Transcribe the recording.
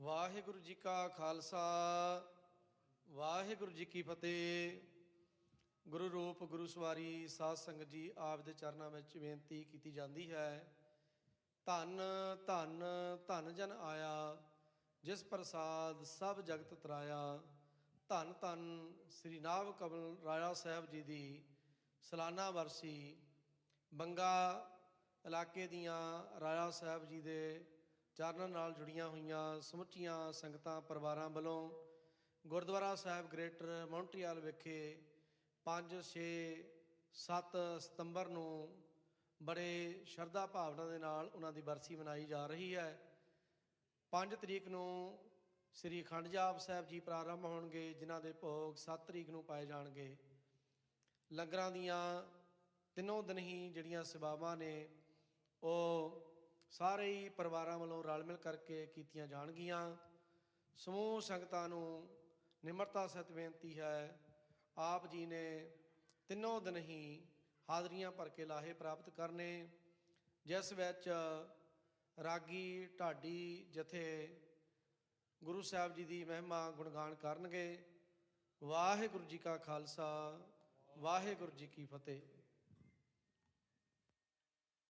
ਵਾਹਿਗੁਰੂ ਜੀ ਕਾ ਖਾਲਸਾ, ਵਾਹਿਗੁਰੂ ਜੀ ਕੀ ਫਤਿਹ। ਗੁਰੂ ਰੂਪ, ਗੁਰੂ ਸਵਾਰੀ, ਸਾਧ ਸੰਗਤ ਜੀ, ਆਪ ਦੇ ਚਰਨਾਂ ਵਿੱਚ ਬੇਨਤੀ ਕੀਤੀ ਜਾਂਦੀ ਹੈ। ਧੰਨ ਧੰਨ ਧੰਨ ਜਨ ਆਇਆ, ਜਿਸ ਪ੍ਰਸਾਦ ਸਭ ਜਗਤ ਤਰਾਇਆ। ਧੰਨ ਧੰਨ ਸ੍ਰੀ ਨਾਭ ਕਮਲ ਰਾਜਾ ਸਾਹਿਬ ਜੀ ਦੀ ਸਾਲਾਨਾ ਵਰਸੀ ਬੰਗਾ ਇਲਾਕੇ ਦੀਆਂ ਰਾਜਾ ਸਾਹਿਬ ਜੀ ਦੇ ਚਰਨਾਂ ਨਾਲ ਜੁੜੀਆਂ ਹੋਈਆਂ ਸਮੁੱਚੀਆਂ ਸੰਗਤਾਂ ਪਰਿਵਾਰਾਂ ਵੱਲੋਂ ਗੁਰਦੁਆਰਾ ਸਾਹਿਬ ਗ੍ਰੇਟਰ ਮੌਂਟਰੀਅਲ ਵਿਖੇ 5 6 7 ਸਤੰਬਰ ਨੂੰ ਬੜੇ ਸ਼ਰਧਾ ਭਾਵਨਾ ਦੇ ਨਾਲ ਉਹਨਾਂ ਦੀ ਬਰਸੀ ਮਨਾਈ ਜਾ ਰਹੀ ਹੈ। 5 ਤਰੀਕ ਨੂੰ ਸ੍ਰੀ ਅਖੰਡ ਜਾਪ ਸਾਹਿਬ ਜੀ ਪ੍ਰਾਰੰਭ ਹੋਣਗੇ, ਜਿਨ੍ਹਾਂ ਦੇ ਭੋਗ 7 ਤਰੀਕ ਨੂੰ ਪਾਏ ਜਾਣਗੇ। ਲੰਗਰਾਂ ਦੀਆਂ ਤਿੰਨੋਂ ਦਿਨ ਹੀ ਜਿਹੜੀਆਂ ਸੇਵਾਵਾਂ ਨੇ, ਉਹ ਸਾਰੇ ਹੀ ਪਰਿਵਾਰਾਂ ਵੱਲੋਂ ਰਲ ਮਿਲ ਕਰਕੇ ਕੀਤੀਆਂ ਜਾਣਗੀਆਂ। ਸਮੂਹ ਸੰਗਤਾਂ ਨੂੰ ਨਿਮਰਤਾ ਸਹਿਤ ਬੇਨਤੀ ਹੈ, ਆਪ ਜੀ ਨੇ ਤਿੰਨੋਂ ਦਿਨ ਹੀ ਹਾਜ਼ਰੀਆਂ ਭਰ ਕੇ ਲਾਹੇ ਪ੍ਰਾਪਤ ਕਰਨੇ, ਜਿਸ ਵਿੱਚ ਰਾਗੀ ਢਾਡੀ ਜਥੇ ਗੁਰੂ ਸਾਹਿਬ ਜੀ ਦੀ ਮਹਿਮਾ ਗੁਣਗਾਨ ਕਰਨਗੇ। ਵਾਹਿਗੁਰੂ ਜੀ ਕਾ ਖਾਲਸਾ, ਵਾਹਿਗੁਰੂ ਜੀ ਕੀ ਫਤਿਹ।